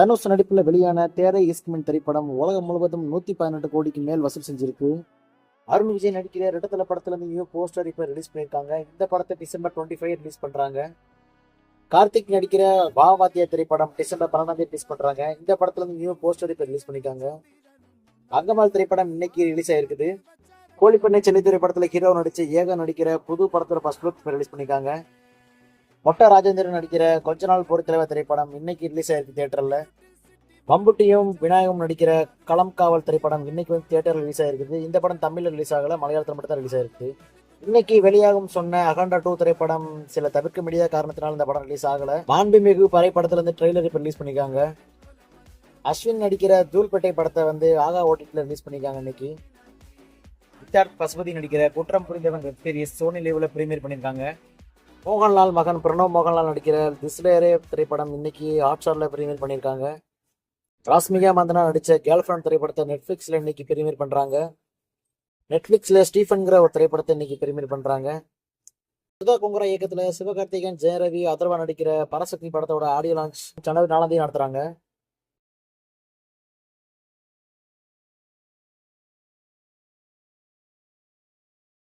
தனுஷ் நடிப்பில் வெளியான தேரை இஸ்க்மின் திரைப்படம் உலகம் முழுவதும் நூற்றி பதினெட்டு கோடிக்கு மேல் வசூல் செஞ்சிருக்கு. அருண் விஜய் நடிக்கிற ரெட்டத்தல படத்துல நியூ போஸ்டர் இப்போ ரிலீஸ் பண்ணியிருக்காங்க. இந்த படத்தை டிசம்பர் டுவெண்ட்டி ஃபைவ் ரிலீஸ் பண்ணுறாங்க கார்த்திக் நடிக்கிற பாவாத்தியா திரைப்படம் டிசம்பர் பன்னெண்டாம் தேதி ரிலீஸ் பண்ணுறாங்க இந்த படத்துல இருந்து நியூ போஸ்டர் இப்போ ரிலீஸ் பண்ணியிருக்காங்க. அங்கமால் திரைப்படம் இன்னைக்கு ரிலீஸ் ஆயிருக்குது. கோழிப்பண்ணை சென்னை திரைப்படத்தில் ஹீரோ நடிச்ச ஏகம் நடிக்கிற புது படத்தில் ஃபர்ஸ்ட் லுக் ரிலீஸ் பண்ணிருக்காங்க மொட்டை ராஜேந்திரன் நடிக்கிற கொஞ்ச நாள் பொறுத்தலைவர் திரைப்படம் இன்னைக்கு ரிலீஸ் ஆயிருக்கு தியேட்டர்ல பம்புட்டியும் விநாயகம் நடிக்கிற களம் காவல் திரைப்படம் இன்னைக்கு வந்து தியேட்டர் ரிலீஸ் ஆயிருக்குது. இந்த படம் தமிழில் ரிலீஸ் ஆகல மலையாளத்தில் மட்டும் தான் ரிலீஸ் ஆயிருக்கு. இன்னைக்கு வெளியாகும் சொன்ன அகண்டா டூ திரைப்படம் சில தவிர்க்க முடியாத காரணத்தினால் இந்த படம் ரிலீஸ் ஆகல. மாண்புமிகு பறை படத்துல இருந்து ட்ரெய்லர் இப்போ ரிலீஸ் பண்ணிருக்காங்க. அஸ்வின் நடிக்கிற தூள்பேட்டை படத்தை வந்து ஆகா ஓடிடியில் ரிலீஸ் பண்ணிருக்காங்க இன்னைக்கு. சித்தார்த் பசுபதி நடிக்கிற குற்றம் புரிந்தவன் வெப் சீரிஸ் சோனி லேவில் பிரீமியர் பண்ணியிருக்காங்க மோகன்லால் மகன் பிரணவ் மோகன்லால் நடிக்கிற திஸ்லேரே திரைப்படம் இன்னைக்கு ஹாட்ஸ்டாரில் பிரீமியர் பண்ணியிருக்காங்க. ராஸ்மிகா மந்தனா நடித்த கேர்ள் ஃப்ரெண்ட் திரைப்படத்தை நெட்ஃப்ளிக்ஸில் இன்னைக்கு பிரீமியர் பண்ணுறாங்க நெட்ஃப்ளிக்ஸில் ஸ்டீஃபன்கிற ஒரு திரைப்படத்தை இன்னைக்கு பிரீமியர் பண்ணுறாங்க சுதா குங்குரா இயக்கத்தில் சிவகார்த்திகேயன் ஜெயரவி அதர்வா நடிக்கிற பரசக்தி படத்தோட ஆடியோ லான்ச் ஜனவரி நாலாம் தேதி நடத்துகிறாங்க